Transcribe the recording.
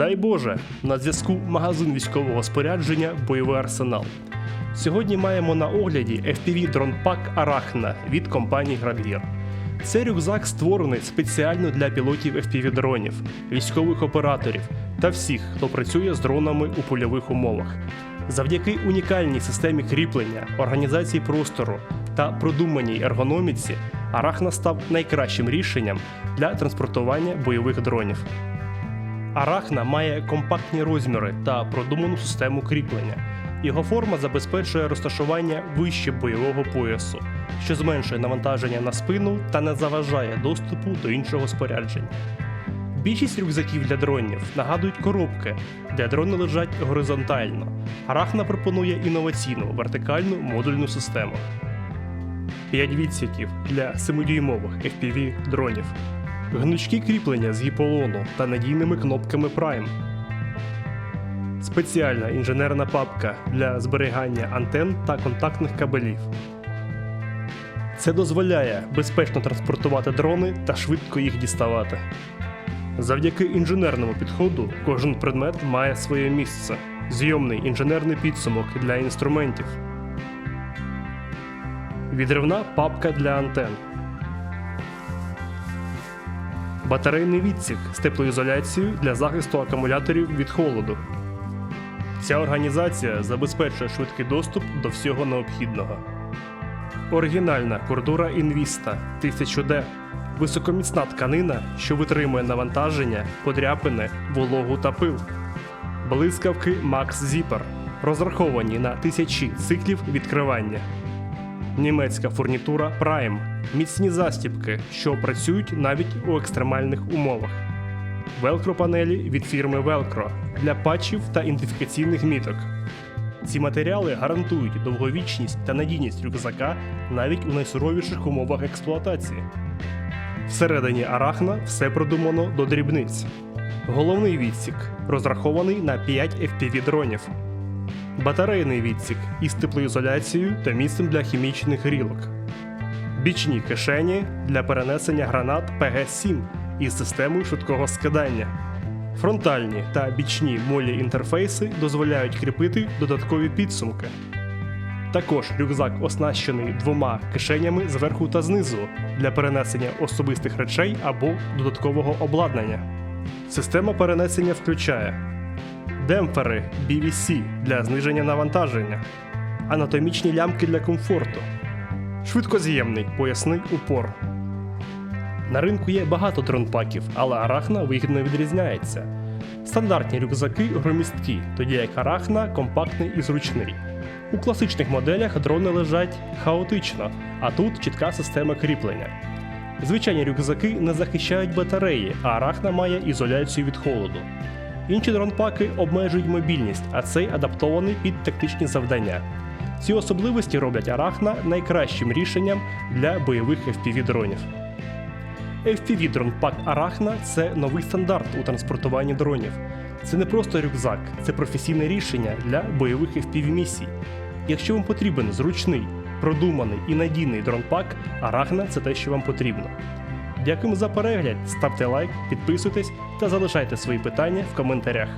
Дай Боже, на зв'язку магазин військового спорядження Бойовий арсенал. Сьогодні маємо на огляді FPV дронпак Арахна від компанії Градгір. Цей рюкзак створений спеціально для пілотів FPV дронів, військових операторів та всіх, хто працює з дронами у польових умовах. Завдяки унікальній системі кріплення, організації простору та продуманій ергономіці, Арахна став найкращим рішенням для транспортування бойових дронів. Арахна має компактні розміри та продуману систему кріплення. Його форма забезпечує розташування вище бойового поясу, що зменшує навантаження на спину та не заважає доступу до іншого спорядження. Більшість рюкзаків для дронів нагадують коробки, де дрони лежать горизонтально. Арахна пропонує інноваційну вертикальну модульну систему. 5 відсіків для 7-дюймових FPV дронів. Гнучкі кріплення з гіполону та надійними кнопками Prime. Спеціальна інженерна папка для зберігання антен та контактних кабелів. Це дозволяє безпечно транспортувати дрони та швидко їх діставати. Завдяки інженерному підходу кожен предмет має своє місце. Зйомний інженерний підсумок для інструментів. Відривна папка для антен. Батарейний відсік з теплоізоляцією для захисту акумуляторів від холоду. Ця організація забезпечує швидкий доступ до всього необхідного. Оригінальна кордура Invista 1000D високоміцна тканина, що витримує навантаження, подряпини, вологу та пил. Блискавки Max Zipper розраховані на тисячі циклів відкривання. Німецька фурнітура Prime міцні застібки, що працюють навіть у екстремальних умовах. Велкро панелі від фірми Velcro для патчів та ідентифікаційних міток. Ці матеріали гарантують довговічність та надійність рюкзака навіть у найсуровіших умовах експлуатації. Всередині арахна все продумано до дрібниць. Головний відсік розрахований на 5 FPV дронів. Батарейний відсік із теплоізоляцією та місцем для хімічних грілок. Бічні кишені для перенесення гранат ПГ-7 із системою швидкого скидання. Фронтальні та бічні молі інтерфейси дозволяють кріпити додаткові підсумки. Також рюкзак оснащений двома кишенями зверху та знизу для перенесення особистих речей або додаткового обладнання. Система перенесення включає демпфери BVC для зниження навантаження, анатомічні лямки для комфорту, швидкоз'ємний поясний упор. На ринку є багато дронпаків, але арахна вигідно відрізняється. Стандартні рюкзаки громісткі, тоді як арахна компактний і зручний. У класичних моделях дрони лежать хаотично, а тут чітка система кріплення. Звичайні рюкзаки не захищають батареї, а арахна має ізоляцію від холоду. Інші дронпаки обмежують мобільність, а цей адаптований під тактичні завдання. Ці особливості роблять арахна найкращим рішенням для бойових FPV дронів. FPV дронпак Арахна це новий стандарт у транспортуванні дронів. Це не просто рюкзак, це професійне рішення для бойових FPV місій. Якщо вам потрібен зручний, продуманий і надійний дронпак, Арахна це те, що вам потрібно. Дякуємо за перегляд, ставте лайк, підписуйтесь та залишайте свої питання в коментарях.